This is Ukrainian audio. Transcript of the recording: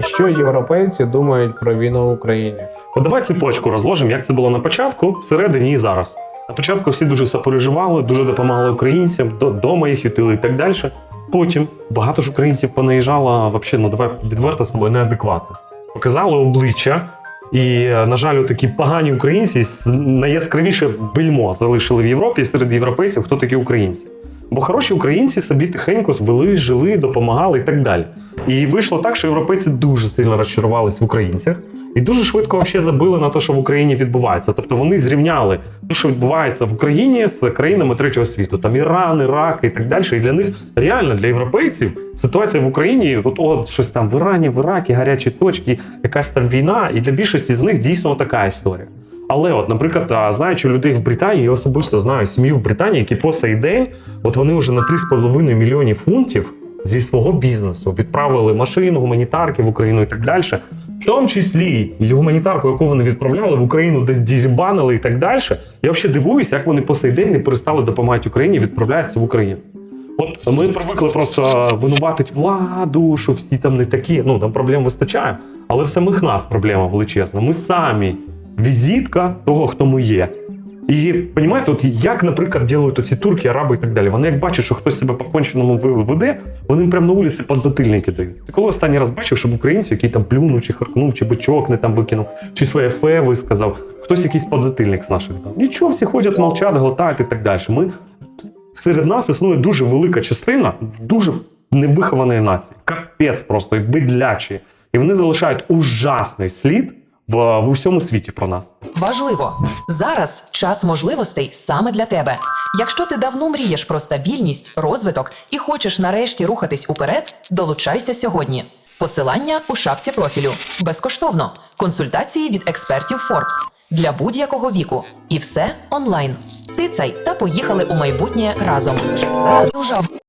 Що європейці думають про війну в Україні? От давай цепочку розложимо, як це було на початку, всередині і зараз. На початку всі дуже сопереживали, дуже допомагали українцям, додому їх ютили і так далі. Потім багато ж українців понаїжджало, вообще, ну давай відверто з тобою неадекватно. Показали обличчя, і, е, на жаль, такі погані українці найяскравіше бельмо залишили в Європі серед європейців, хто такі українці. Бо хороші українці собі тихенько звели, жили, допомагали і так далі. І вийшло так, що європейці дуже сильно розчарувались в українцях і дуже швидко вообще забили на те, що в Україні відбувається. Тобто вони зрівняли те, що відбувається в Україні з країнами третього світу, там Іран, Ірак і так далі. І для них реально для європейців ситуація в Україні, от, от щось там в Ірані, в Іракі, гарячі точки, якась там війна, і для більшості з них дійсно така історія. Але, от, наприклад, знаючи людей в Британії, я особисто знаю сім'ю в Британії, які по сей день, от вони вже на 3,5 мільйонів фунтів зі свого бізнесу відправили машину, гуманітарки в Україну і так далі. В тому числі і гуманітарку, яку вони відправляли в Україну, десь дірібанили і так далі. Я взагалі дивуюся, як вони по сей день не перестали допомагати Україні, відправляються в Україну. От ми привикли просто винуватити владу, що всі там не такі. Ну там проблем вистачає, але в самих нас проблема величезна. Ми самі візитка того, хто ми є. І розумієте, от як, наприклад, ділають оці турки, араби і так далі. Вони як бачать, що хтось себе по конченому веде, вони їм прямо на вулиці подзатильники дають. Ти коли останній раз бачив, щоб українці, який там плюнув, чи харкнув, чи бичок не там викинув, чи своє фе висказав, хтось якийсь подзатильник з наших дав. Нічого, всі ходять, мовчать, глотають і так далі. Ми серед нас існує дуже велика частина дуже невихованої нації. Капець просто і бидлячі. І вони залишають ужасний слід в, в усьому світі про нас. Важливо зараз час можливостей саме для тебе. Якщо ти давно мрієш про стабільність, розвиток і хочеш нарешті рухатись уперед, долучайся сьогодні. Посилання у шапці профілю безкоштовно. Консультації від експертів Forbes для будь-якого віку. І все онлайн. Тицай та поїхали у майбутнє разом.